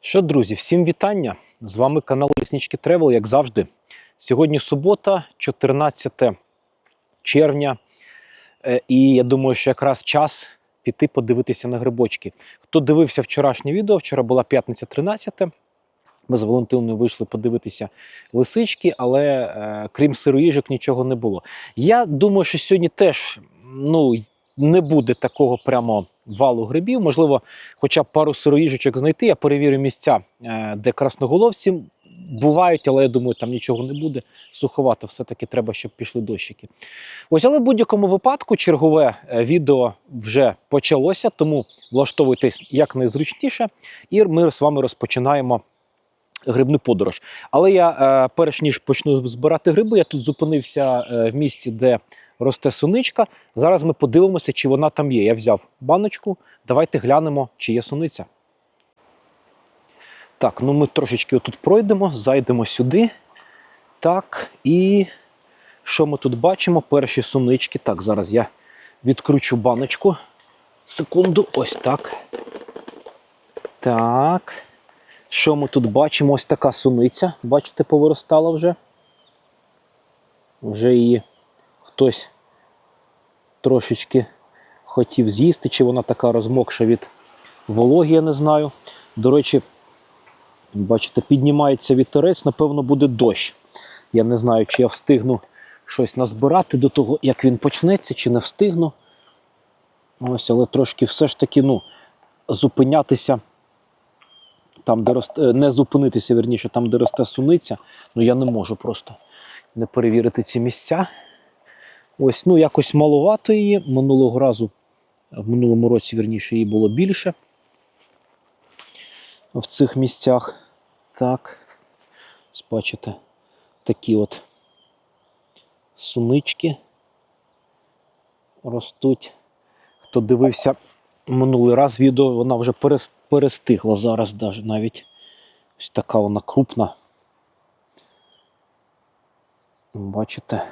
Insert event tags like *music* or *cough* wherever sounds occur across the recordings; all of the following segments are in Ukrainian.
Що, друзі, всім вітання! З вами канал Ліснички Тревел, як завжди. Сьогодні субота, 14 червня. Е, І я думаю, що якраз час піти подивитися на грибочки. Хто дивився вчорашнє відео, вчора була п'ятниця 13. Ми з Валентиною вийшли подивитися лисички, але е, крім сироїжок нічого не було. Я думаю, що сьогодні теж ну, не буде такого прямо валу грибів. Можливо, хоча б пару сироїжечок знайти. Я перевірю місця, е, де красноголовці бувають, але я думаю, там нічого не буде. Суховато все-таки треба, щоб пішли дощики. Ось, але в будь-якому випадку чергове е, відео вже почалося, тому влаштовуйтесь якнайзручніше, і ми з вами розпочинаємо. Грибну подорож. Але я, е, перш ніж почну збирати гриби, я тут зупинився е, в місці, де росте суничка. Зараз ми подивимося, чи вона там є. Я взяв баночку. Давайте глянемо, чи є суниця. Так, ну ми трошечки отут пройдемо, зайдемо сюди. Так, і що ми тут бачимо? Перші сунички. Так, зараз я відкручу баночку. Секунду, ось так. Так. Що ми тут бачимо? Ось така суниця. Бачите, повиростала вже. Вже її хтось трошечки хотів з'їсти, чи вона така розмокша від вологи, я не знаю. До речі, бачите, піднімається вітерець, напевно, буде дощ. Я не знаю, чи я встигну щось назбирати до того, як він почнеться, чи не встигну. Ось, але трошки все ж таки ну, зупинятися там, де росте, не зупинитися, верніше, там, де росте суниця, ну я не можу просто не перевірити ці місця. Ось, ну якось маловато її. Минулого разу, в минулому році, верніше, її було більше в цих місцях. Так, бачите, такі от сунички ростуть. Хто дивився минулий раз відео, вона вже перестигла зараз навіть. Ось така вона крупна. Бачите,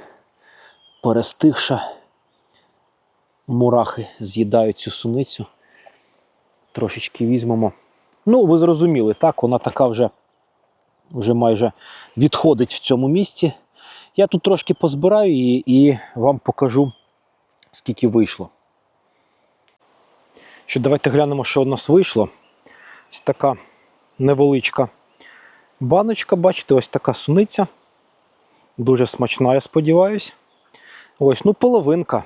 перестигша. Мурахи з'їдають цю суницю. Трошечки візьмемо. Ну, ви зрозуміли, так, вона така вже, вже майже відходить в цьому місці. Я тут трошки позбираю її і вам покажу, скільки вийшло. Що давайте глянемо, що у нас вийшло. Ось така невеличка баночка, бачите, ось така суниця. Дуже смачна, я сподіваюся. Ось, ну, половинка.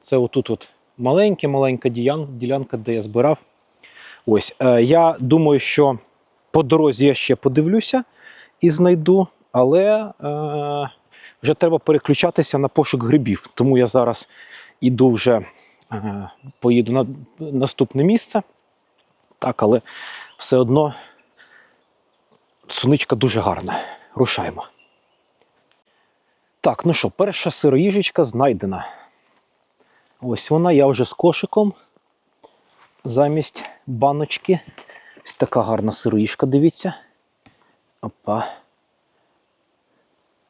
Це отут от маленька-маленька ділянка, де я збирав. Ось, е, я думаю, що по дорозі я ще подивлюся і знайду, але е, вже треба переключатися на пошук грибів. Тому я зараз іду вже поїду на наступне місце. Так, але все одно суничка дуже гарна. Рушаємо. Так, ну що, перша сироїжечка знайдена. Ось вона, я вже з кошиком. Замість баночки. Ось така гарна сироїжка, дивіться. Опа.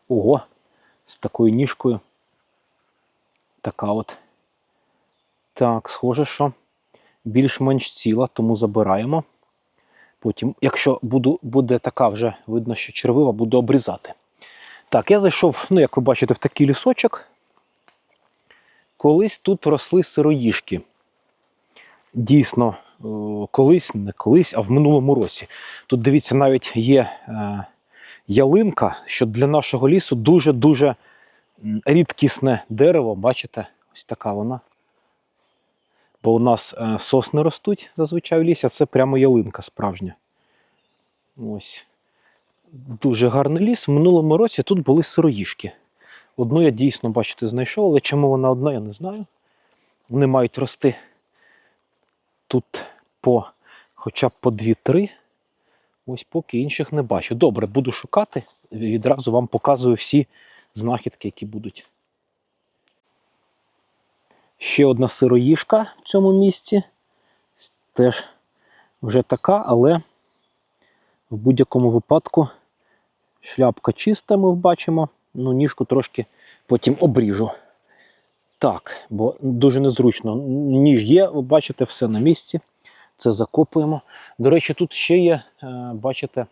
Ого, з такою ніжкою. Така от. Так, схоже, що більш-менш ціла, тому забираємо. Потім, якщо буду, буде така вже, видно, що червива, буду обрізати. Так, я зайшов, ну, як ви бачите, в такий лісочок. Колись тут росли сироїжки. Дійсно, е, колись, не колись, а в минулому році. Тут, дивіться, навіть є е, ялинка, що для нашого лісу дуже-дуже рідкісне дерево. Бачите, ось така вона. Бо у нас е, сосни ростуть зазвичай в лісі, а це прямо ялинка справжня. Ось. Дуже гарний ліс. В минулому році тут були сироїжки. Одну я дійсно, бачите, знайшов, але чому вона одна, я не знаю. Вони мають рости тут по хоча б по 2-3. Ось поки інших не бачу. Добре, буду шукати. Відразу вам показую всі знахідки, які будуть. Ще одна сироїжка в цьому місці. Теж вже така, але в будь-якому випадку шляпка чиста, ми бачимо. Ну, ніжку трошки потім обріжу. Так, бо дуже незручно. Ніж є, ви бачите, все на місці. Це закопуємо. До речі, тут ще є, е, бачите,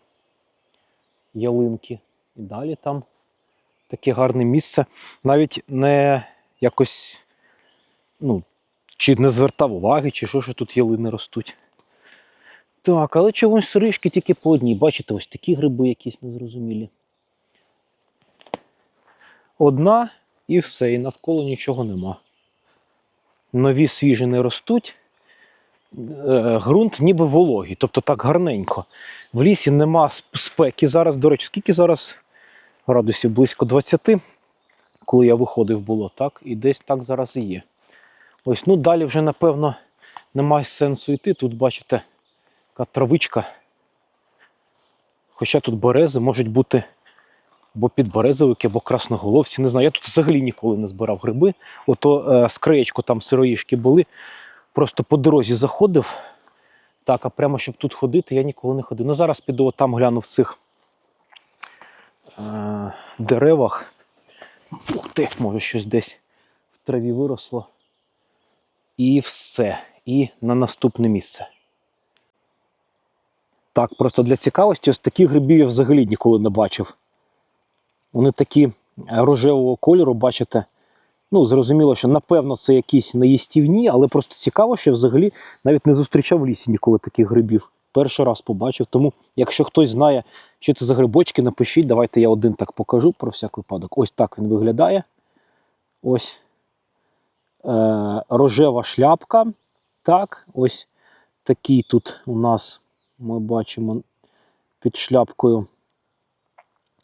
ялинки. І далі там таке гарне місце. Навіть не якось, ну, чи не звертав уваги, чи що, що тут ялини ростуть. Так, але чогось сиришки тільки по одній. Бачите, ось такі гриби якісь незрозумілі. Одна і все, і навколо нічого нема. Нові свіжі не ростуть. Е, Ґрунт ніби вологий, тобто так гарненько. В лісі нема спеки зараз. До речі, скільки зараз градусів? Близько 20, коли я виходив було, так? І десь так зараз і є. Ось, ну далі вже, напевно, немає сенсу йти. Тут, бачите, така травичка. Хоча тут берези можуть бути або підберезовики, або красноголовці. Не знаю. Я тут взагалі ніколи не збирав гриби. Ото е, з краєчку там сироїшки були. Просто по дорозі заходив. Так, а прямо щоб тут ходити, я ніколи не ходив. Ну зараз піду там гляну в цих е, деревах. Ух ти, може щось десь в траві виросло. І все. І на наступне місце. Так, просто для цікавості, ось таких грибів я взагалі ніколи не бачив. Вони такі рожевого кольору, бачите. Ну, зрозуміло, що напевно це якісь неїстівні, але просто цікаво, що я взагалі навіть не зустрічав в лісі ніколи таких грибів. Перший раз побачив. Тому, якщо хтось знає, що це за грибочки, напишіть. Давайте я один так покажу про всяк випадок. Ось так він виглядає. Ось рожева шляпка. Так, ось такий тут у нас ми бачимо під шляпкою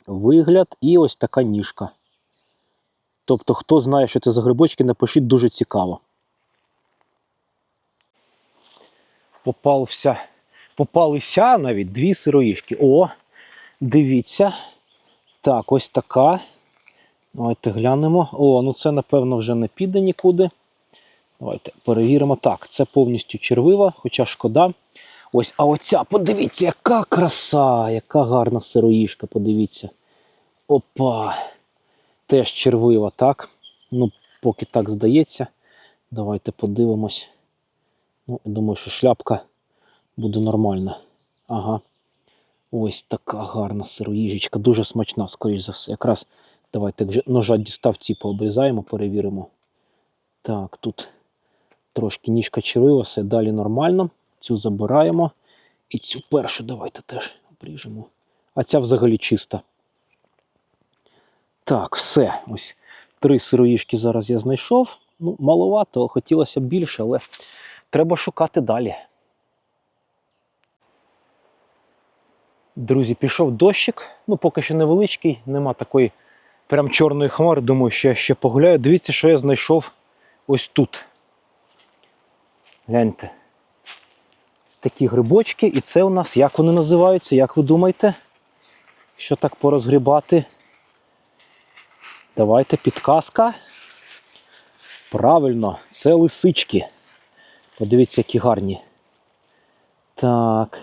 вигляд. І ось така ніжка. Тобто, хто знає, що це за грибочки, напишіть дуже цікаво. Попався, попалися навіть дві сироїшки. О, дивіться. Так, ось така. Давайте глянемо. О, ну це, напевно, вже не піде нікуди. Давайте перевіримо. Так, це повністю червива, хоча шкода. Ось, а оця, подивіться, яка краса, яка гарна сироїшка, подивіться. Опа! Теж червива, так? Ну, поки так здається. Давайте подивимось. Ну, думаю, що шляпка буде нормальна. Ага. Ось така гарна сироїжечка, дуже смачна, скоріш за все. Якраз давайте ножа дістав ці пообрізаємо, перевіримо. Так, тут трошки ніжка червива, все далі нормально. Цю забираємо. І цю першу давайте теж обріжемо. А ця взагалі чиста. Так, все. Ось три сироїшки зараз я знайшов. Ну, маловато, хотілося б більше, але треба шукати далі. Друзі, пішов дощик. Ну, поки що невеличкий, нема такої прям чорної хмари. Думаю, що я ще погуляю. Дивіться, що я знайшов ось тут. Гляньте. Ось такі грибочки, і це у нас, як вони називаються, як ви думаєте? Що так порозгрібати? Давайте підказка. Правильно, це лисички. Подивіться, які гарні. Так.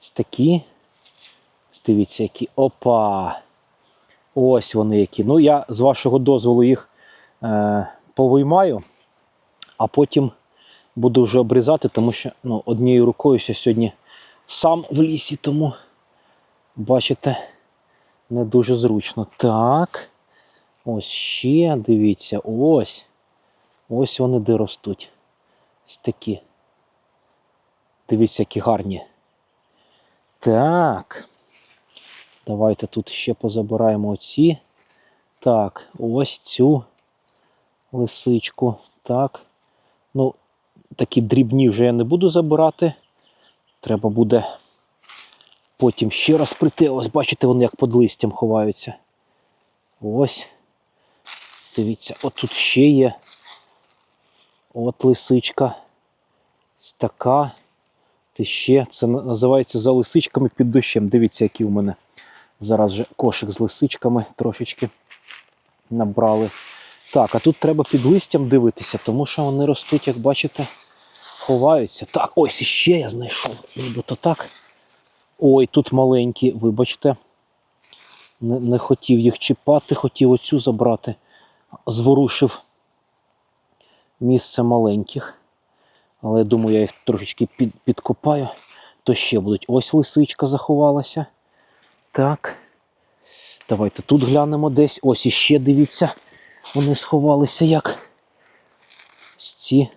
Ось такі. Ось Дивіться, які. Опа! Ось вони які. Ну, я з вашого дозволу їх е, повиймаю, а потім буду вже обрізати, тому що ну, однією рукою я сьогодні сам в лісі, тому бачите, не дуже зручно. Так. Ось ще, дивіться, ось. Ось вони де ростуть. Ось такі. Дивіться, які гарні. Так. Давайте тут ще позабираємо оці. Так, ось цю лисичку. Так. Ну, такі дрібні вже я не буду забирати. Треба буде потім ще раз прийти. Ось бачите, вони як під листям ховаються. Ось. Дивіться, от тут ще є. От лисичка. Така. Ти ще. Це називається за лисичками під дощем. Дивіться, які у мене зараз вже кошик з лисичками трошечки набрали. Так, а тут треба під листям дивитися, тому що вони ростуть, як бачите, ховаються. Так, ось іще я знайшов. Нібито так. Ой, тут маленькі, вибачте. Не, не хотів їх чіпати, хотів оцю забрати. Зворушив місце маленьких. Але я думаю, я їх трошечки під, підкопаю. То ще будуть. Ось лисичка заховалася. Так. Давайте тут глянемо десь. Ось іще дивіться. Вони сховалися як. Ось ці.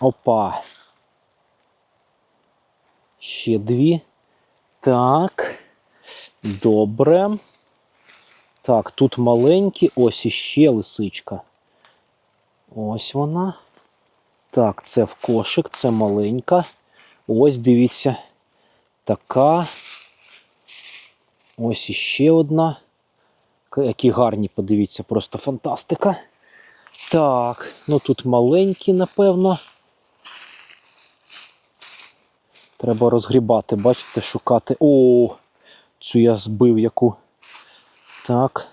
Опа. Ще дві. Так. Добре. Так, тут маленькі, ось іще лисичка. Ось вона. Так, це в кошик, це маленька. Ось дивіться. Така. Ось іще одна. Які гарні, подивіться, просто фантастика. Так, ну тут маленькі, напевно. Треба розгрібати, бачите, шукати. О, цю я збив яку. Так.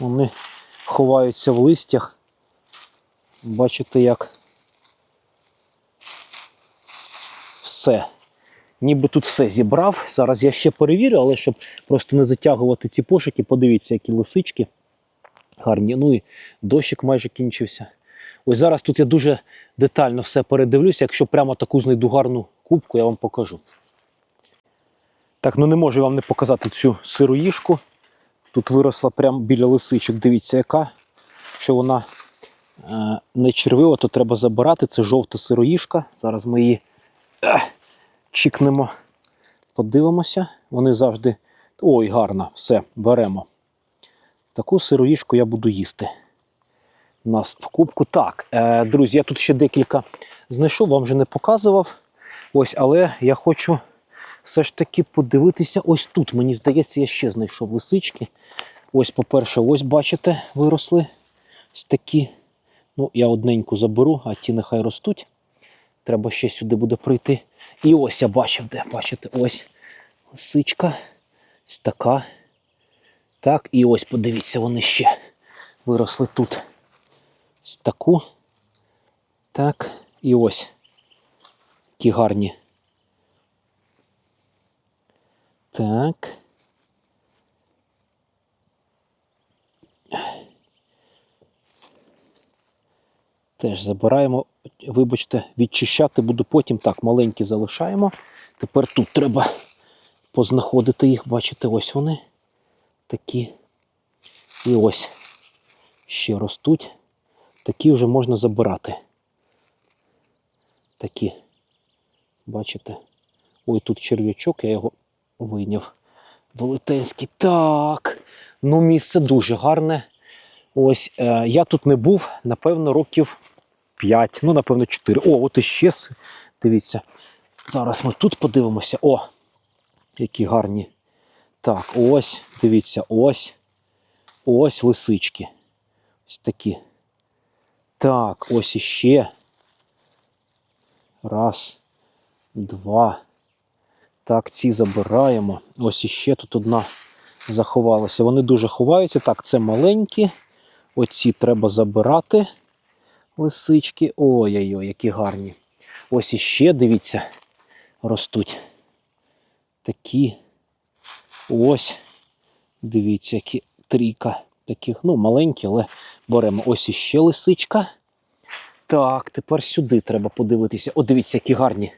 Вони ховаються в листях. Бачите, як все. Ніби тут все зібрав. Зараз я ще перевірю, але щоб просто не затягувати ці пошуки, подивіться, які лисички гарні. Ну і дощик майже кінчився. Ось зараз тут я дуже детально все передивлюся. Якщо прямо таку знайду гарну кубку, я вам покажу. Так, ну не можу вам не показати цю сироїшку. Тут виросла прямо біля лисичок. Дивіться, яка. Що вона е, не червива, то треба забирати. Це жовта сироїшка. Зараз ми її е, чікнемо, подивимося. Вони завжди. Ой, гарно, все, беремо. Таку сироїшку я буду їсти. У нас в кубку. Так, е, друзі, я тут ще декілька знайшов, вам вже не показував. Ось, але я хочу все ж таки подивитися. Ось тут, мені здається, я ще знайшов лисички. Ось, по-перше, ось бачите, виросли. Ось такі. Ну, я одненьку заберу, а ті нехай ростуть. Треба ще сюди буде прийти. І ось я бачив, де, бачите, ось лисичка. Ось така. Так, і ось, подивіться, вони ще виросли тут. Ось таку. Так, і ось. Які гарні. Так. Теж забираємо. Вибачте, відчищати буду потім. Так, маленькі залишаємо. Тепер тут треба познаходити їх. Бачите, ось вони. Такі. І ось ще ростуть. Такі вже можна забирати. Такі. Бачите? Ой, тут черв'ячок, я його вийняв. Велетенський. Так. Ну, місце дуже гарне. Ось е, я тут не був, напевно, років 5, ну, напевно, 4. О, от іще. Дивіться. Зараз ми тут подивимося. О, які гарні. Так, ось, дивіться, ось. Ось лисички. Ось такі. Так, ось іще. Раз, два. Так, ці забираємо. Ось іще тут одна заховалася. Вони дуже ховаються. Так, це маленькі. Оці треба забирати. Лисички. Ой-ой-ой, які гарні. Ось іще, дивіться, ростуть. Такі. Ось. Дивіться, які трійка таких, ну, маленькі, але беремо. Ось іще лисичка. Так, тепер сюди треба подивитися. О, дивіться, які гарні.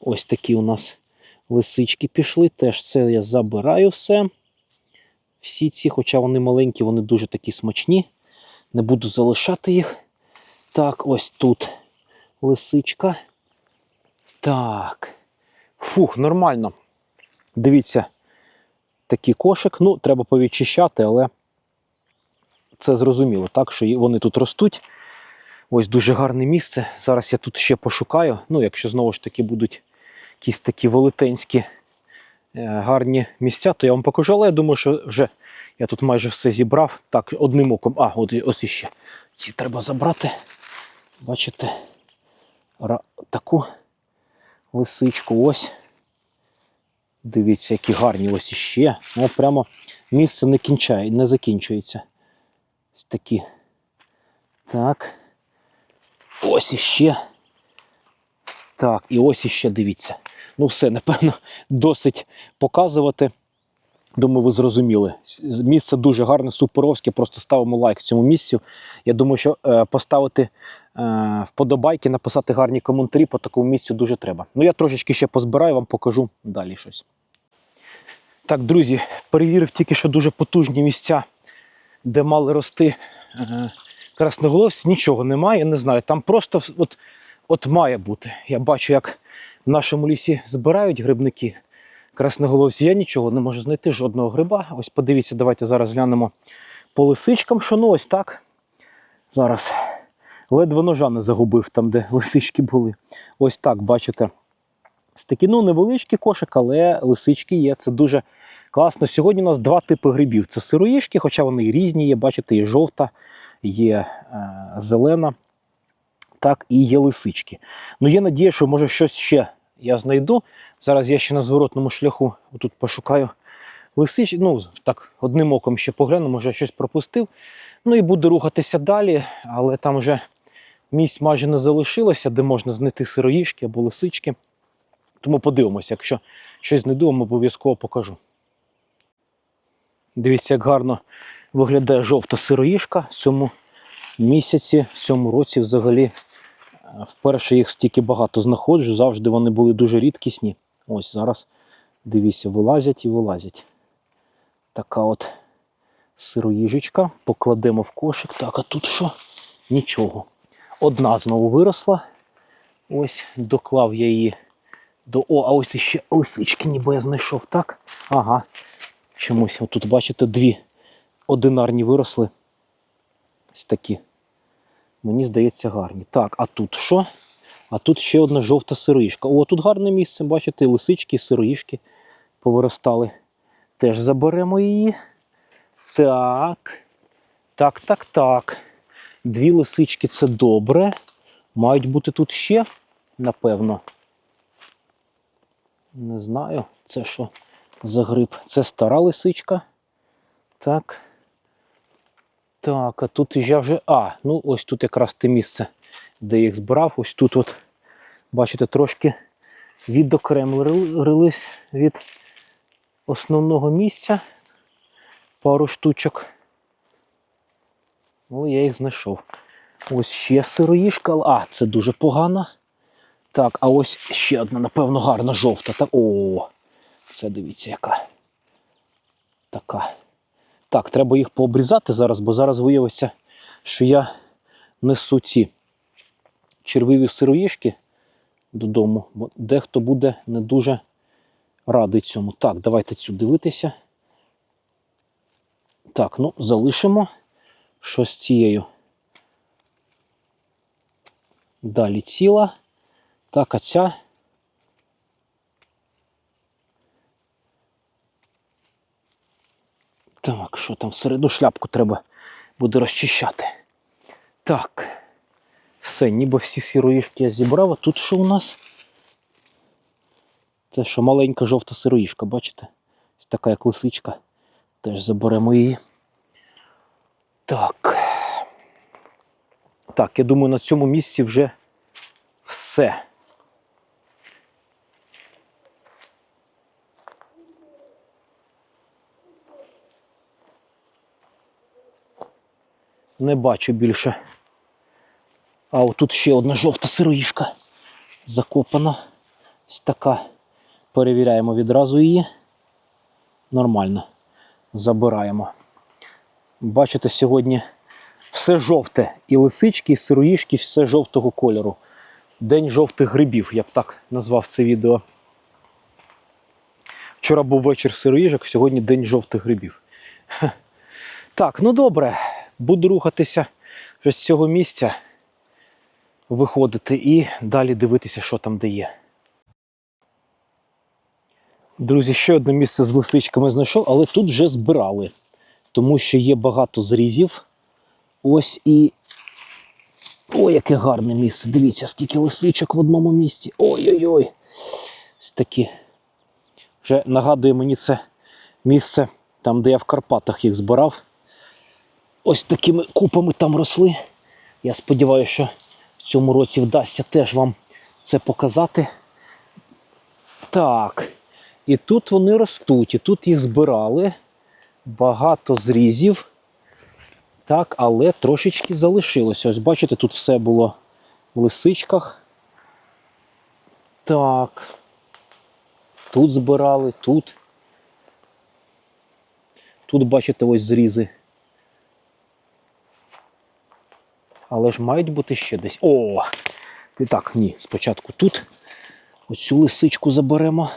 Ось такі у нас лисички пішли. Теж це я забираю все. Всі ці, хоча вони маленькі, вони дуже такі смачні. Не буду залишати їх. Так, ось тут лисичка. Так. Фух, нормально. Дивіться, такий кошик. Ну, треба повідчищати, але це зрозуміло, так, що вони тут ростуть. Ось дуже гарне місце. Зараз я тут ще пошукаю. Ну, якщо знову ж таки будуть якісь такі велетенські е, гарні місця, то я вам покажу. Але я думаю, що вже я тут майже все зібрав. Так, одним оком. А, от ось іще. Ці треба забрати. Бачите, таку лисичку. Ось. Дивіться, які гарні ось іще. Ну, прямо місце не кінчає, не закінчується. Ось такі. Так. Ось іще. Так, і ось іще дивіться. Ну, все, напевно, *laughs* досить показувати. Думаю, ви зрозуміли. Місце дуже гарне, суперовське. Просто ставимо лайк цьому місцю. Я думаю, що е, поставити е, вподобайки, написати гарні коментарі по такому місцю дуже треба. Ну, я трошечки ще позбираю, вам покажу далі щось. Так, друзі, перевірив тільки що дуже потужні місця, де мали рости е, красноголовці. Нічого немає, не знаю. Там просто от, от має бути. Я бачу, як в нашому лісі збирають грибники красноголовці. Я нічого не можу знайти, жодного гриба. Ось подивіться, давайте зараз глянемо по лисичкам, що ну ось так. Зараз ледве ножа не загубив там, де *laughs* лисички були. Ось так, бачите. Такі, ну, невеличкий кошик, але лисички є. Це дуже класно. Сьогодні у нас два типи грибів: це сироїшки, хоча вони різні є. Бачите, є жовта, є е, зелена, так і є лисички. Ну, є надія, що може щось ще я знайду. Зараз я ще на зворотному шляху тут пошукаю лисич. Ну, так, одним оком ще погляну, може я щось пропустив. Ну і буду рухатися далі, але там вже місць майже не залишилося, де можна знайти сироїшки або лисички. Тому подивимося, якщо щось знайду, вам обов'язково покажу. Дивіться, як гарно виглядає жовта сироїшка в цьому місяці, в цьому році взагалі. Вперше їх стільки багато знаходжу, завжди вони були дуже рідкісні. Ось зараз, дивіться, вилазять і вилазять. Така от сироїжечка. Покладемо в кошик. Так, а тут що? Нічого. Одна знову виросла. Ось доклав я її до. О, а ось іще лисички, ніби я знайшов, так? Ага. Чомусь отут, бачите, дві одинарні виросли. Ось такі. Мені здається, гарні. Так, а тут що? А тут ще одна жовта сироїшка. О, тут гарне місце, бачите, лисички, сироїшки повиростали. Теж заберемо її. Так. Так, так, так. Дві лисички це добре. Мають бути тут ще, напевно. Не знаю, це що за гриб. Це стара лисичка. Так. Так, а тут я вже. А, ну ось тут якраз те місце, де їх збирав. Ось тут, от, бачите, трошки відокремились від основного місця. Пару штучок. Але я їх знайшов. Ось ще сироїшка. А, це дуже погано. Так, а ось ще одна, напевно, гарна жовта. Так, о, це дивіться, яка. Така. Так, треба їх пообрізати зараз, бо зараз виявиться, що я несу ці червиві сироїшки додому, бо дехто буде не дуже радий цьому. Так, давайте цю дивитися. Так, ну, залишимо. Що з цією? Далі ціла. Так, а ця. Так, що там всереду шляпку треба буде розчищати. Так. Все, ніби всі сироїшки я зібрав. А тут що у нас? Це що маленька жовта сироїшка, бачите? Ось така як лисичка. Теж заберемо її. Так. Так, я думаю, на цьому місці вже все. Не бачу більше. А отут ще одна жовта сироїшка закопана. Ось така. Перевіряємо відразу її. Нормально. Забираємо. Бачите, сьогодні все жовте. І лисички, і сироїшки, все жовтого кольору. День жовтих грибів, я б так назвав це відео. Вчора був вечір сироїжок, сьогодні день жовтих грибів. Так, ну добре. Буду рухатися вже з цього місця, виходити і далі дивитися, що там де є. Друзі, ще одне місце з лисичками знайшов, але тут вже збирали, тому що є багато зрізів. Ось і. Ой, яке гарне місце. Дивіться, скільки лисичок в одному місці. Ой-ой-ой. Ось такі. Вже нагадує мені це місце, там, де я в Карпатах їх збирав. Ось такими купами там росли. Я сподіваюся, що в цьому році вдасться теж вам це показати. Так. І тут вони ростуть, і тут їх збирали. Багато зрізів. Так, але трошечки залишилося. Ось бачите, тут все було в лисичках. Так. Тут збирали, тут. Тут, бачите, ось зрізи. Але ж мають бути ще десь. О! Ти так, ні, спочатку тут. Оцю лисичку заберемо.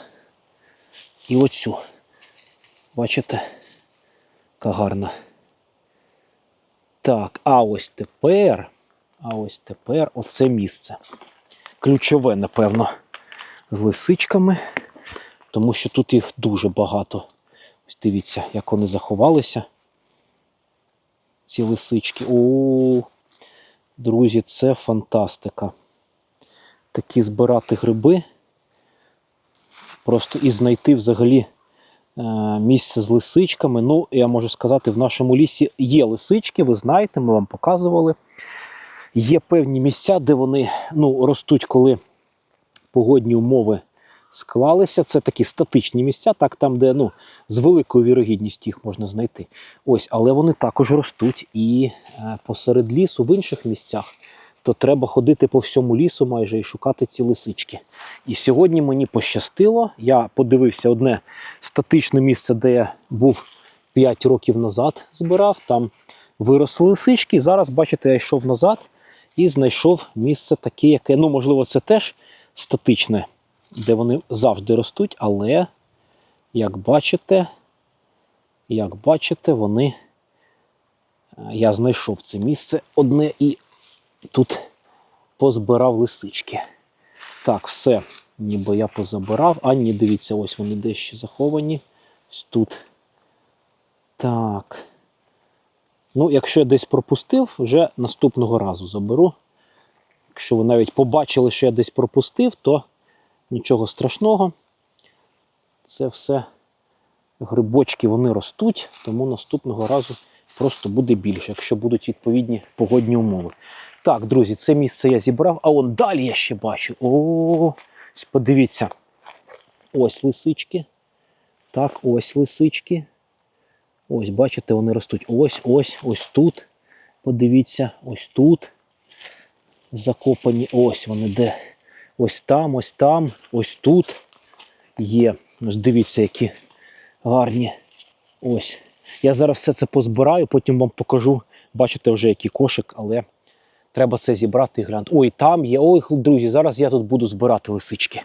І оцю. Бачите? Яка гарна. Так, а ось тепер. А ось тепер оце місце. Ключове, напевно, з лисичками, тому що тут їх дуже багато. Ось дивіться, як вони заховалися. Ці лисички. О, друзі, це фантастика. Такі збирати гриби. Просто і знайти взагалі е, місце з лисичками. Ну, я можу сказати, в нашому лісі є лисички, ви знаєте, ми вам показували. Є певні місця, де вони ну, ростуть, коли погодні умови склалися. Це такі статичні місця, так там, де ну, з великою вірогідністю їх можна знайти. Ось, але вони також ростуть і е, посеред лісу в інших місцях. То треба ходити по всьому лісу майже і шукати ці лисички. І сьогодні мені пощастило. Я подивився одне статичне місце, де я був 5 років назад, збирав. Там виросли лисички. Зараз, бачите, я йшов назад і знайшов місце таке, яке, ну, можливо, це теж статичне, де вони завжди ростуть, але, як бачите, як бачите, вони. е, Я знайшов це місце одне і тут позбирав лисички. Так, все, ніби я позабирав. А ні, дивіться, ось вони дещо заховані. Ось тут. Так. Ну, якщо я десь пропустив, вже наступного разу заберу. Якщо ви навіть побачили, що я десь пропустив, то нічого страшного. Це все грибочки вони ростуть, тому наступного разу просто буде більше, якщо будуть відповідні погодні умови. Так, друзі, це місце я зібрав, а он далі я ще бачу. О, подивіться. Ось лисички. Так, ось лисички. Ось, бачите, вони ростуть. Ось, ось, ось тут. Подивіться, ось тут. Закопані. Ось вони де. Ось там, ось там, ось тут є. Ось дивіться, які гарні. Ось. Я зараз все це позбираю, потім вам покажу. Бачите вже який кошик, але треба це зібрати і глянути. Ой, там є. Ой, друзі, зараз я тут буду збирати лисички.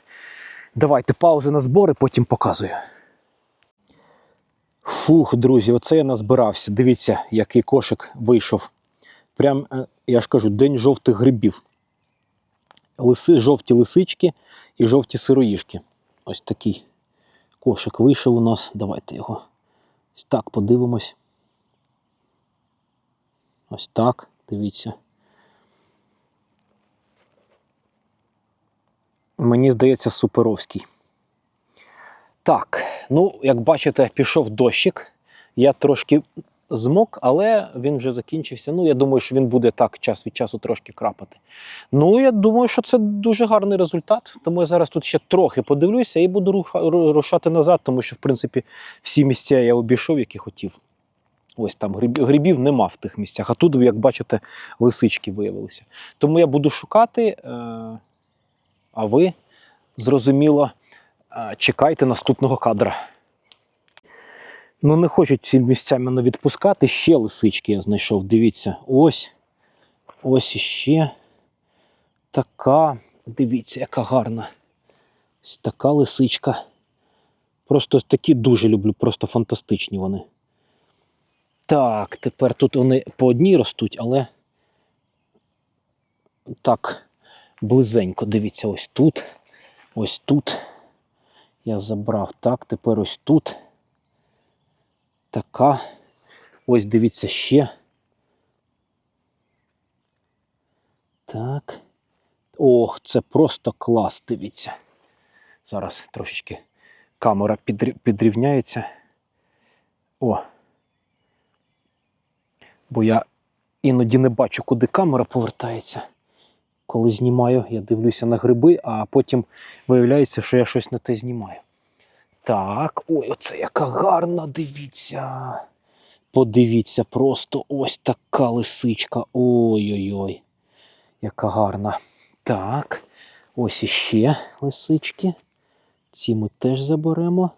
Давайте паузу на збори, потім показую. Фух, друзі, оце я назбирався. Дивіться, який кошик вийшов. Прям, е, я ж кажу, день жовтих грибів. Лиси, жовті лисички і жовті сироїшки. Ось такий кошик вийшов у нас. Давайте його ось так подивимось. Ось так, дивіться. Мені здається, суперовський. Так, ну, як бачите, пішов дощик. Я трошки змок, але він вже закінчився. Ну, я думаю, що він буде так час від часу трошки крапати. Ну, я думаю, що це дуже гарний результат. Тому я зараз тут ще трохи подивлюся і буду рушати назад, тому що, в принципі, всі місця я обійшов, які хотів. Ось там грибів, грибів нема в тих місцях. А тут, як бачите, лисички виявилися. Тому я буду шукати, е, а ви, зрозуміло, е, чекайте наступного кадра. Ну, не хочуть ці місця мене відпускати. Ще лисички я знайшов. Дивіться, ось. Ось іще. Така. Дивіться, яка гарна. Ось така лисичка. Просто такі дуже люблю, просто фантастичні вони. Так, тепер тут вони по одній ростуть, але так, близенько. Дивіться, ось тут. Ось тут. Я забрав. Так, тепер ось тут. Така. Ось дивіться ще. Так. Ох, це просто клас, дивіться. Зараз трошечки камера підрівняється. О. Бо я іноді не бачу, куди камера повертається. Коли знімаю, я дивлюся на гриби, а потім виявляється, що я щось не те знімаю. Так, ой, оце яка гарна, дивіться. Подивіться, просто ось така лисичка. Ой-ой-ой, яка гарна. Так, ось іще лисички. Ці ми теж заберемо.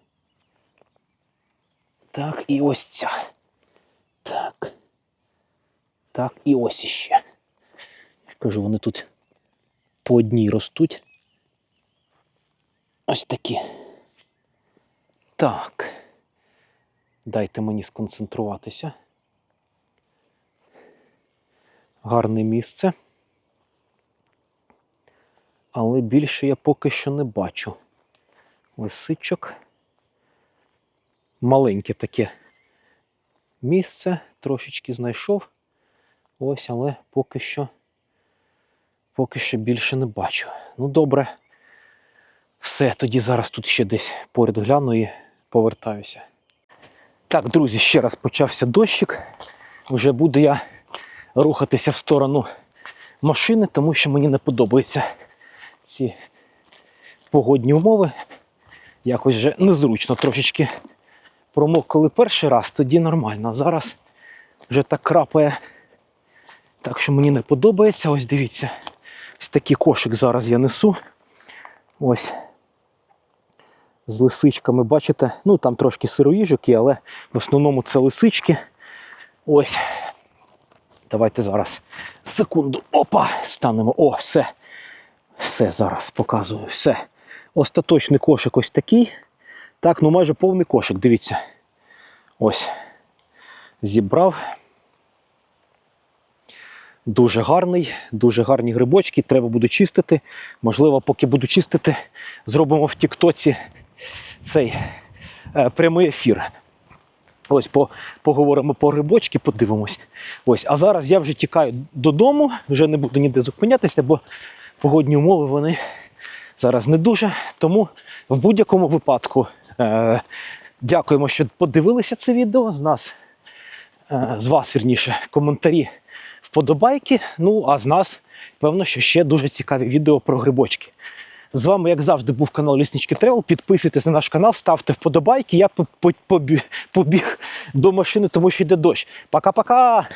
Так, і ось ця. Так. Так, і ось іще. Я кажу, вони тут по одній ростуть. Ось такі. Так. Дайте мені сконцентруватися. Гарне місце. Але більше я поки що не бачу. Лисичок. Маленьке таке місце. Трошечки знайшов. Ось, але поки що. Поки що більше не бачу. Ну, добре. Все, тоді зараз тут ще десь поряд гляну і повертаюся. Так, друзі, ще раз почався дощик. Вже буду я рухатися в сторону машини, тому що мені не подобаються ці погодні умови. Якось вже незручно трошечки промок, коли перший раз, тоді нормально. А зараз вже так крапає. Так що мені не подобається. Ось дивіться. Ось такий кошик зараз я несу. Ось. З лисичками, бачите, ну там трошки сироїжок є, але в основному це лисички. Ось. Давайте зараз секунду. Опа! Станемо. О, все. Все зараз показую. Все. Остаточний кошик ось такий. Так, ну майже повний кошик, дивіться. Ось. Зібрав. Дуже гарний, дуже гарні грибочки. Треба буде чистити. Можливо, поки буду чистити, зробимо в Тіктоці цей е, прямий ефір. Ось по, поговоримо по грибочки, подивимось. Ось, а зараз я вже тікаю додому, вже не буду ніде зупинятися, бо погодні умови вони зараз не дуже. Тому в будь-якому випадку е, дякуємо, що подивилися це відео. З нас, е, з вас, вірніше, коментарі, вподобайки. Ну, а з нас, певно, що ще дуже цікаві відео про грибочки. З вами, як завжди, був канал Ліснички Тревел. Підписуйтесь на наш канал, ставте вподобайки. Я по- по- побіг, побіг до машини, тому що йде дощ. Пока-пока!